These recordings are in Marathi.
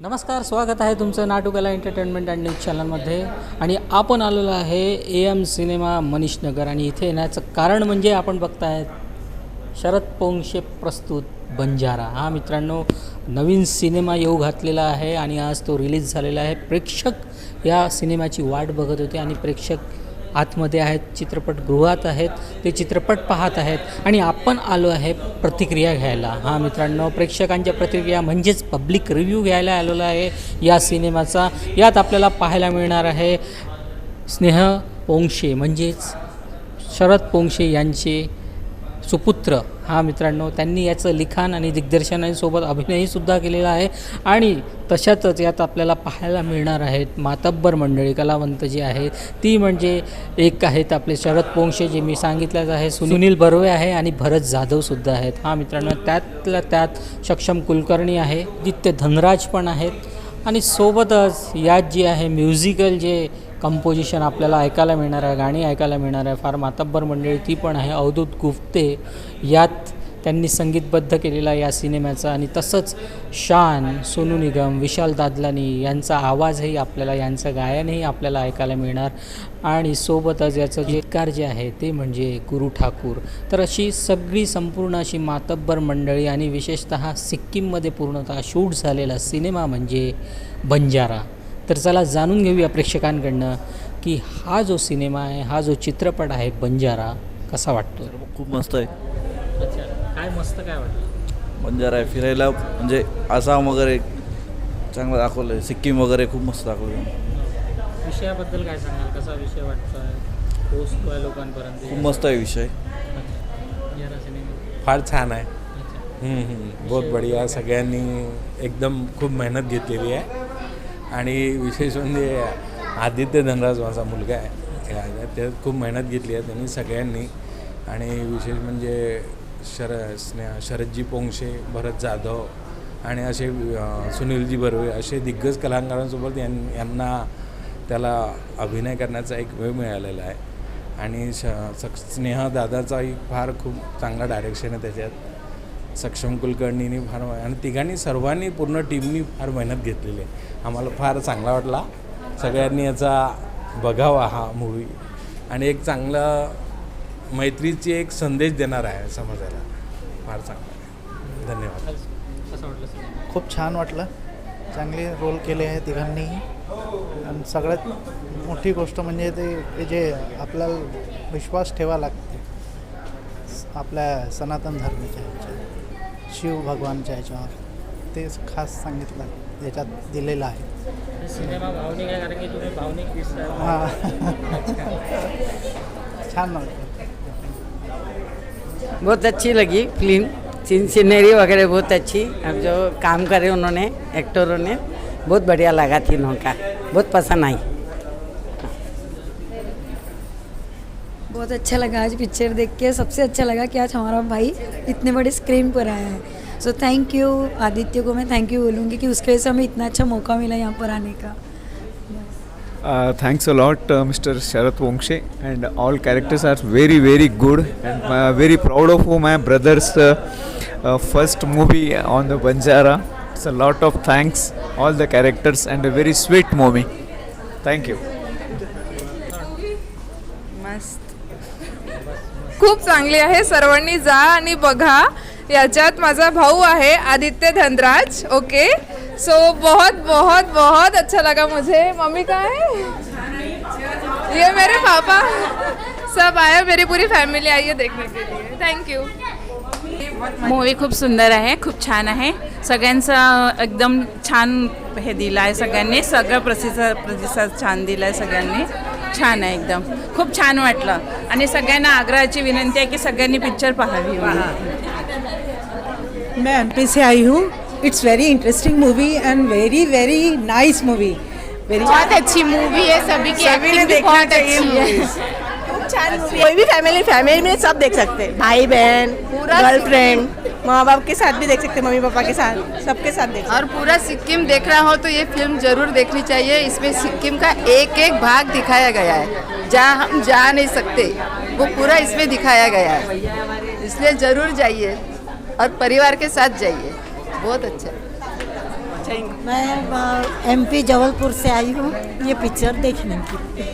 नमस्कार स्वागत आहे तुमचं नाटुकला एंटरटेनमेंट अँड न्यूज चॅनलमध्ये आणि आपण आलेलो आहे A M cinema Manish Nagar आणि इथे येण्याचं कारण म्हणजे आपण बघताय शरद पोंगशे प्रस्तुत बंजारा. हा मित्रांनो नवीन सिनेमा येऊ घातलेला आहे आणि आज तो रिलीज झालेला आहे. प्रेक्षक या सिनेमाची वाट बघत होते आणि प्रेक्षक आतमध्ये आहेत चित्रपटगृहात आहेत ते चित्रपट पाहत आहेत आणि आपण आलो आहे प्रतिक्रिया घ्यायला. हां मित्रांनो प्रेक्षकांच्या प्रतिक्रिया म्हणजेच पब्लिक रिव्ह्यू घ्यायला आलेलो आहे. या सिनेमाचा यात आपल्याला पाहायला मिळणार आहे स्नेह पोंक्षे म्हणजेच शरद पोंक्षे यांचे सुपुत्र. हा मित्रांनो त्यांनी याचं लिखाण आणि दिग्दर्शनासोबत अभिनयसुद्धा केलेला आहे. आणि तशातच यात आपल्याला पाहायला मिळणार आहेत मातब्बर मंडळी कलावंत जी आहेत. ती म्हणजे एक आहेत आपले शरद पोंक्षे जे मी सांगितलंच आहे. सुनील बर्वे आहे आणि भरत जाधवसुद्धा आहेत. हा मित्रांनो त्यातल्या त्यात सक्षम कुलकर्णी आहे दित्य धनराज पण आहेत. आणि सोबतच यात जी आहे म्युझिकल जे कंपोजिशन आपल्याला ऐकायला मिळणार आहे गाणी ऐकायला मिळणार आहे. फार मातब्बर मंडळी ती पण आहे अवधूत गुप्ते. यात त्यांनी संगीतबद्ध केलेला या सिनेमाचा आणि तसंच शान सोनू निगम विशाल दादलानी यांचा आवाजही आपल्याला यांचं गायनही आपल्याला ऐकायला मिळणार. आणि सोबतच याचं गीतकार जे आहे ते म्हणजे गुरु ठाकूर. तर अशी सगळी संपूर्ण अशी मातब्बर मंडळी आणि विशेषतः सिक्कीममध्ये पूर्णतः शूट झालेला सिनेमा म्हणजे बंजारा. तर चला जाणून घेऊया प्रेक्षकांकडनं की हा जो सिनेमा आहे हा जो चित्रपट आहे बंजारा कसा वाटतो खूप मस्त आहे. अच्छा काय मस्त काय वाटतं बंजारा आहे फिरायला म्हणजे आसाम वगैरे चांगलं दाखवलं आहे सिक्कीम वगैरे खूप मस्त दाखवलं आहे विषयाबद्दल काय सांगाल? कसा विषय वाटतोय? पोचतोय लोकांपर्यंत? खूप मस्त आहे विषय. फार छान आहे. बहुत बढिया. सगळ्यांनी एकदम खूप मेहनत घेतलेली आहे. आणि विशेष म्हणजे आदित्य धनराज माझा मुलगा आहे. त्यात खूप मेहनत घेतली आहे त्यांनी सगळ्यांनी. आणि विशेष म्हणजे शर स्नेहा शरदजी पोंगशे भरत जाधव आणि असे सुनीलजी बर्वे असे दिग्गज कलाकारांसोबत यां यांना त्याला अभिनय करण्याचा एक वेळ मिळालेला आहे. आणि श सक स्नेहा दादाचाही फार खूप चांगला डायरेक्शन आहे त्याच्यात. सक्षम कुलकर्णीनी फार आणि तिघांनी सर्वांनी पूर्ण टीमनी फार मेहनत घेतलेली आहे. आम्हाला फार चांगला वाटला. सगळ्यांनी याचा बघावा हा मूवी आणि एक चांगला मैत्रीची एक संदेश देणार आहे समाजाला. फार चांगला आहे. धन्यवाद. खूप छान वाटलं. चांगले रोल केले आहे तिघांनीही आणि सगळ्यात मोठी गोष्ट म्हणजे ते जे आपल्याला विश्वास ठेवा लागते. आपल्या सनातन धर्माच्या ह्याच्यात. शिव भगवानच्या ह्याच्यावर. ते खास सांगितलं याच्यात दिलेलं आहे. सिनेमा भावनिक आहे कारण की तुम्ही भावनिक दिसताय. हां. छान वाटलं. बहुत अच्छी लगी फिल्म सीनरी वगैरह बहुत अच्छी. अब जो काम करे उन्होंने एक्टरों ने बहुत बढ़िया लगा तीनों का. बहुत पसंद आई. बहुत अच्छा लगा आज पिक्चर देख के। सबसे अच्छा लगा कि आज हमारा भाई इतने बड़े स्क्रीन पर आया है। सो थैंक यू आदित्य को मैं थैंक यू बोलूँगी कि उसके वजह से हमें इतना अच्छा मौका मिला यहाँ पर आने का। Thanks a lot mister Sharad Vanshe and all characters are very very good and very proud of my brother's first movie on the Banjara it's a lot of thanks all the characters and a very sweet movie thank you खूप चांगली आहे. सर्वांनी जा आणि बघा. याच्यात माझा भाऊ आहे आदित्य धनराज. ओके सो बहुत बहुत बहुत अच्छा लगा मुझे. मम्मी का है ये मेरे पापा. सब आया मेरी पूरी फैमिली आई है देखने के लिए. थैंक यू मूवी खूप सुंदर आहे खूप छान आहे. सगळ्यांचं एकदम छान हे दिलं आहे सगळ्यांनी. सगळं प्रतिसाद प्रतिसाद छान दिला आहे सगळ्यांनी. छान आहे एकदम. खूप छान वाटलं. आणि सगळ्यांना आग्रहाची विनंती आहे की सगळ्यांनी पिक्चर पाहावी मैं एमपी से आई हूँ. It's very interesting movie and very very nice movie बहुत अच्छी मूवी है सभी की सभी ने देखना चाहिए. कोई भी फैमिली फैमिली में सब देख सकते हैं। भाई बहन पूरा गर्लफ्रेंड माँ बाप के साथ भी देख सकते हैं मम्मी पापा के साथ सबके साथ देख और पूरा सिक्किम देख रहा हो तो ये फ़िल्म ज़रूर देखनी चाहिए। इसमें सिक्किम का एक एक भाग दिखाया गया है जहाँ हम जा नहीं सकते वो पूरा इसमें दिखाया गया है। इसलिए ज़रूर जाइए और परिवार के साथ जाइए। बहुत अच्छा। है मैं एमपी जबलपुर से आई हूँ ये पिक्चर देखने की।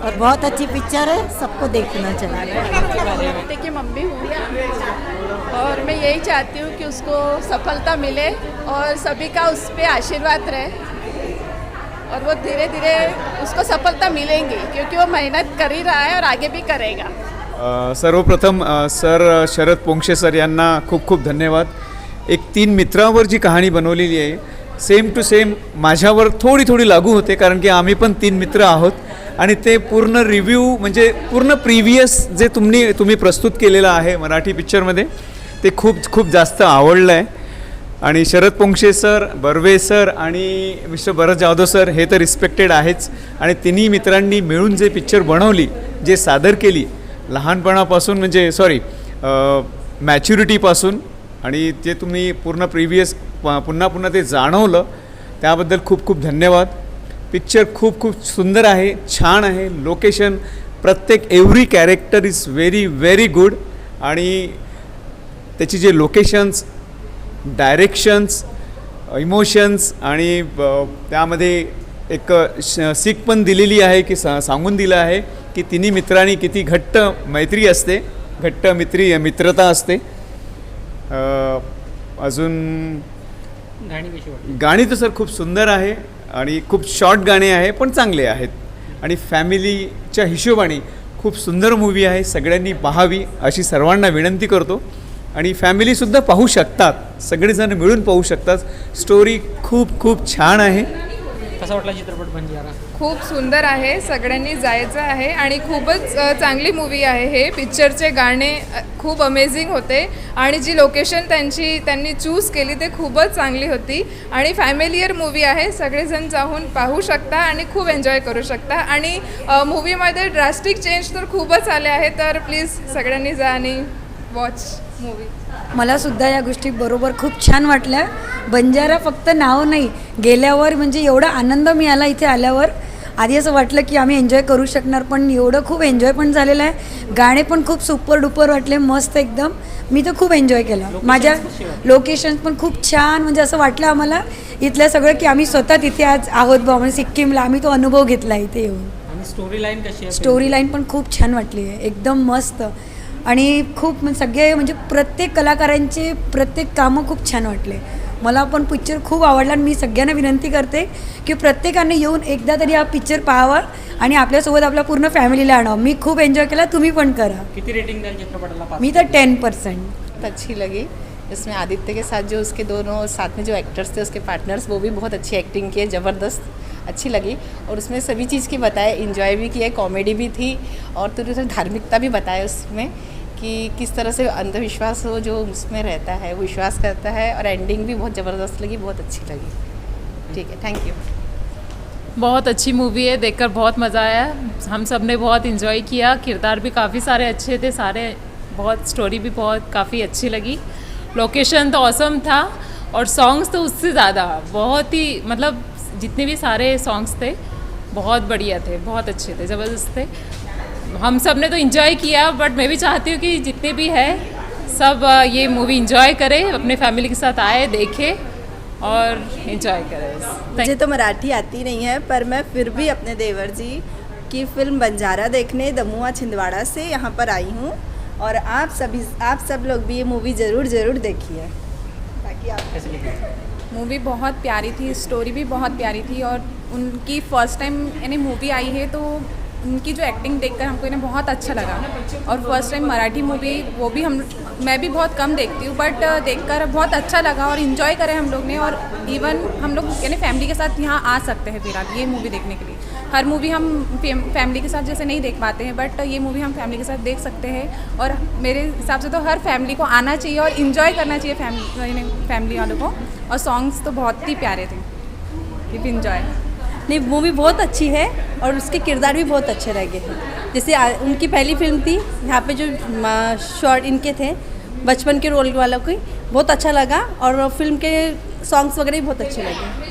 और बहुत अच्छी पिक्चर है सबको देखना चाहिए। की मम्मी हूँ। मैं यही चाहती हूँ कि उसको सफलता मिले और सभी का उस पर आशीर्वाद रहे। और वो धीरे धीरे उसको सफलता मिलेंगी क्योंकि वो मेहनत कर ही रहा है और आगे भी करेगा। सर्वप्रथम सर शरद पोंक्षे सर यांना खूप खूप धन्यवाद। एक तीन मित्रांवर जी कहाणी बनवलेली आहे सेम टू सेम माझ्यावर थोडी थोडी लागू होते कारण की आम्ही पण तीन मित्र आहोत आणि ते पूर्ण रिव्ह्यू म्हणजे पूर्ण प्रिव्हियस जे तुम्ही तुम्ही प्रस्तुत केलेलं आहे मराठी पिक्चरमध्ये ते खूप खूप जास्त आवडलं आहे आणि शरद पोंक्षे सर बर्वे सर आणि मिस्टर भरत जाधव सर हे तर रिस्पेक्टेड आहेच. आणि तिन्ही मित्रांनी मिळून जे पिक्चर बनवली जे सादर केली लहानपणापासून म्हणजे सॉरी मॅच्युरिटीपासून आणि जे तुम्ही पूर्ण प्रिव्हियस पुन्हा पुन्हा ते जाणवलं त्याबद्दल खूप खूप धन्यवाद. पिक्चर खूप खूप सुंदर आहे छान आहे लोकेशन प्रत्येक every character is very very good आणि त्याची जे लोकेशन्स डायरेक्शन्स इमोशन्स आणि त्यामध्ये एक श सीख पण दिलेली आहे की सा सांगून दिलं आहे की तिन्ही मित्रांनी किती घट्ट मैत्री असते घट्ट मित्री मित्रता असते. अजून गाणी तर सर खूप सुंदर आहे आणि खूप शॉर्ट गाणे आहे पण चांगले आहेत. आणि फॅमिलीच्या हिशोबाने खूप सुंदर मूवी आहे सगळ्यांनी पाहावी अशी सर्वांना विनंती करतो. आणि फॅमिलीसुद्धा पाहू शकतात. सगळेजण मिळून पाहू शकतात. स्टोरी खूप खूप छान आहे. कसा वाटला चित्रपट बंजारा खूप सुंदर आहे. सगळ्यांनी जायचं आहे आणि खूपच चांगली मूवी आहे हे. पिक्चरचे गाणे खूप अमेझिंग होते. आणि जी लोकेशन त्यांची त्यांनी चूज केली ते खूपच चांगली होती. आणि फॅमिलियर मूवी आहे. सगळेजण जाऊन पाहू शकता आणि खूप एन्जॉय करू शकता. आणि मूवीमध्ये ड्रास्टिक चेंज तर खूपच आले आहे. तर प्लीज सगळ्यांनी जा आणि वॉच मूवी मला सुद्धा या गोष्टी बरोबर खूप छान वाटल्या. बंजारा फक्त नाव नाही गेल्यावर म्हणजे एवढा आनंद मिळाला इथे आल्यावर. आधी असं वाटलं की आम्ही एन्जॉय करू शकणार पण एवढं खूप एन्जॉय पण झालेलं आहे. गाणे पण खूप सुपर डुपर वाटले मस्त एकदम. मी तर खूप एन्जॉय केलं. माझ्या लोकेशन पण खूप छान म्हणजे असं वाटलं आम्हाला इथलं सगळं की आम्ही स्वतः तिथे आज आहोत बा म्हणजे सिक्कीमला. आम्ही तो अनुभव घेतला इथे येऊन. स्टोरी लाईन कशी स्टोरी लाईन पण खूप छान वाटली आहे. एकदम मस्त. आणि खूप म्हणजे सगळे म्हणजे प्रत्येक कलाकारांचे प्रत्येक कामं खूप छान वाटले. मला पण पिक्चर खूप आवडला आणि मी सगळ्यांना विनंती करते की प्रत्येकाने येऊन एकदा तरी हा पिक्चर पाहावा आणि आपल्यासोबत आपल्या पूर्ण फॅमिलीला आणावं. मी खूप एन्जॉय केला तुम्ही पण करा. किती रेटिंग द्याल चित्रपटाला पाच? मी तर टेन पर्सेंट अच्छी लगी. इसमें आदित्य के साथ जो उसके दोनों साथ में जो एक्टर्स थे उसके पार्टनर्स वो भी बहुत अच्छी एक्टिंग किए ज़बरदस्त. अच्छी लगी और उसमें सभी चीज़ की बताए इन्जॉय भी किया कॉमेडी भी थी और थोड़ी सी धार्मिकता भी बताया उसमें कि किस तरह से अंधविश्वास हो जो उसमें रहता है, वो विश्वास करता है और एंडिंग भी बहुत ज़बरदस्त लगी, बहुत अच्छी लगी। ठीक है थैंक यू बहुत अच्छी मूवी है, देखकर बहुत मज़ा आया। हम सबने बहुत इन्जॉय किया। किरदार भी काफ़ी सारे अच्छे थे, सारे बहुत स्टोरी भी बहुत काफ़ी अच्छी लगी। लोकेशन तो औसम था और सॉन्ग्स तो उससे ज़्यादा, बहुत ही मतलब जितने भी सारे सॉन्ग्स थे, बहुत बढ़िया थे, बहुत अच्छे थे, ज़बरदस्त थे। हम सबने तो इन्जॉय किया बट मैं भी चाहती हूँ कि जितने भी है, सब ये मूवी इन्जॉय करें, अपने फैमिली के साथ आए, देखें और इन्जॉय करें। मुझे तो मराठी आती नहीं है, पर मैं फिर भी अपने देवर जी की फ़िल्म बंजारा देखने, दमुआ छिंदवाड़ा से यहाँ पर आई हूँ और आप सभी, आप सब लोग भी ये मूवी ज़रूर ज़रूर देखिए। ताकि आप मूवी बहुत प्यारी थी स्टोरी भी बहुत प्यारी थी और उनकी फ़र्स्ट टाइम यानी मूवी आई है तो उनकी जो एक्टिंग देखकर हमको इन्हें बहुत अच्छा लगा। और फ़र्स्ट टाइम मराठी मूवी वो भी हम, मैं भी बहुत कम देखती हूँ बट देखकर बहुत अच्छा लगा और इन्जॉय करें हम लोग ने और इवन हम लोग यानी फैमिली के साथ यहाँ आ सकते हैं फिर फ़िलहाल ये मूवी देखने के लिए। हर मूवी हम फैमिली के साथ जैसे नहीं देख पाते हैं बट ये मूवी हम फैमिली के साथ देख सकते हैं और मेरे हिसाब से तो हर फैमिली को आना चाहिए और इन्जॉय करना चाहिए फैमिली फैमिली वालों को। और सॉन्ग्स तो बहुत ही प्यारे थे। कीप इन्जॉय नहीं मूवी बहुत अच्छी है और उसके किरदार भी बहुत अच्छे लगे हैं। जैसे उनकी पहली फ़िल्म थी, यहाँ पे जो शॉर्ट इनके थे, बचपन के रोल वालों की, बहुत अच्छा लगा और फ़िल्म के सॉन्ग्स वगैरह भी बहुत अच्छे लगे।